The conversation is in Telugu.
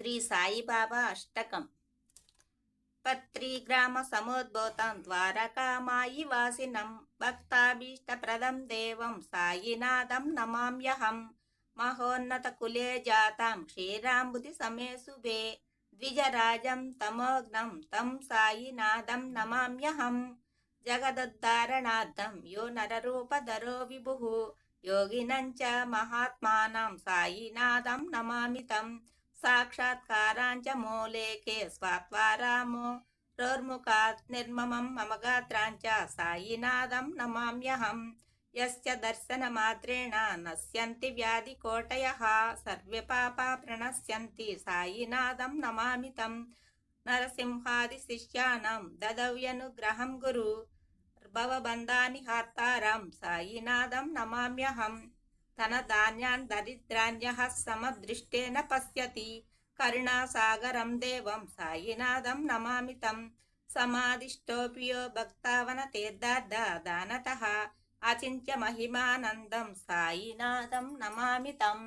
శ్రీ సాయిబాబా అష్టకం. పత్రిగ్రామ సముద్భూతం ద్వారకామాయి వాసినం. భక్తాభీష్టప్రదం దేవం సాయినాథం నమామ్యహం. మహోన్నత కులే జాతాం క్షీరాంబుది సమే శుభే ద్విజరాజం తమోగ్నం తం సాయినాథం నమామ్యహం. జగదుద్ధారణార్థం యో నరరూపధరో విభు. యోగినం చ మహాత్మానం సాయినాథం నమామి తం. సాక్షాత్కారాంచ మూలేకే స్వాత్వారామో రోర్ముఖాత్ నిర్మమం మమ గాత్రాంచ సాయినాథం నమామ్యహం యస్య దర్శనమాత్రేణ నశ్యంతి వ్యాధి కోటయ సర్వే పాపా ప్రణశ్యంతి సాయినాథం నమామితం నరసింహాది శిష్యానం దదవ్యనుగ్రహం గురు భవబంధాని హార్తారం సాయినాథం నమామ్యహం తన ధాన్యాన్ దరిద్రాన్యః సమదృష్టేన పశ్యతి. కరుణాసాగరం దేవం సాయినాథం నమామితం సమాధిష్టోపియో భక్తావన తీర్థార్థ దానత. అచింత్య మహిమానందం సాయినాథం నమామితం